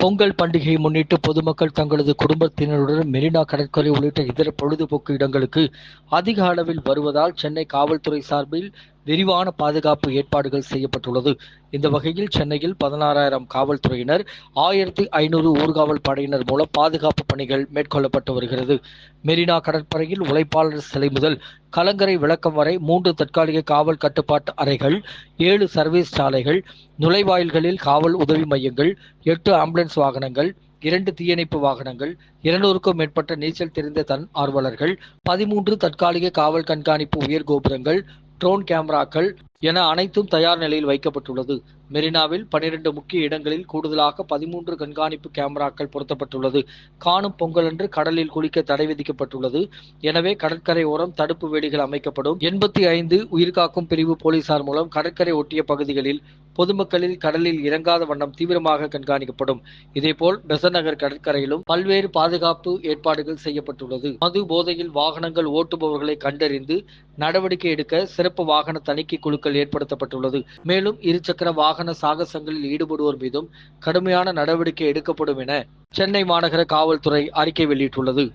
பொங்கல் பண்டிகையை முன்னிட்டு பொதுமக்கள் தங்களது குடும்பத்தினருடன் மெரினா கடற்கரை உள்ளிட்ட இதர பொழுதுபோக்கு இடங்களுக்கு அதிக அளவில் வருவதால் சென்னை காவல்துறை சார்பில் விரிவான பாதுகாப்பு ஏற்பாடுகள் செய்யப்பட்டுள்ளது. இந்த வகையில் சென்னையில் பதினாறாயிரம் காவல்துறையினர் ஆயிரத்தி ஐநூறு ஊர்காவல் படையினர் மூலம் பாதுகாப்பு பணிகள் மேற்கொள்ளப்பட்டு வருகிறது. மெரினா கடற்படையில் உழைப்பாளர் சிலை முதல் கலங்கரை விளக்கம் வரை மூன்று தற்காலிக காவல் கட்டுப்பாட்டு அறைகள் ஏழு சர்வீஸ் சாலைகள் நுழைவாயில்களில் காவல் உதவி மையங்கள் எட்டு ஆம்புலன்ஸ் வாகனங்கள் இரண்டு தீயணைப்பு வாகனங்கள் இருநூறுக்கும் மேற்பட்ட நீச்சல் தெரிந்த தன் ஆர்வலர்கள் பதிமூன்று தற்காலிக காவல் கண்காணிப்பு உயர் கோபுரங்கள் ட்ரோன் கேமராக்கள் என அனைத்தும் தயார் நிலையில் வைக்கப்பட்டுள்ளது. மெரினாவில் பனிரெண்டு முக்கிய இடங்களில் கூடுதலாக பதிமூன்று கண்காணிப்பு கேமராக்கள் பொருத்தப்பட்டுள்ளது. காணும் பொங்கலன்று கடலில் குளிக்க தடை விதிக்கப்பட்டுள்ளது. எனவே கடற்கரை ஓரம் தடுப்பு வேலிகள் அமைக்கப்படும். எண்பத்தி ஐந்து உயிர்காக்கும் பிரிவு போலீசார் மூலம் கடற்கரை ஒட்டிய பகுதிகளில் பொதுமக்களில் கடலில் இறங்காத வண்ணம் தீவிரமாக கண்காணிக்கப்படும். இதேபோல் பெசன் நகர் கடற்கரையிலும் பல்வேறு பாதுகாப்பு ஏற்பாடுகள் செய்யப்பட்டுள்ளது. மது போதையில் வாகனங்கள் ஓட்டுபவர்களை கண்டறிந்து நடவடிக்கை எடுக்க சிறப்பு வாகன தணிக்கை குழுக்கள் ஏற்படுத்தப்பட்டுள்ளது. மேலும் இருசக்கர வாகன சாகசங்களில் ஈடுபடுவோர் மீதும் கடுமையான நடவடிக்கை எடுக்கப்படும் என சென்னை மாநகர காவல்துறை அறிக்கை வெளியிட்டுள்ளது.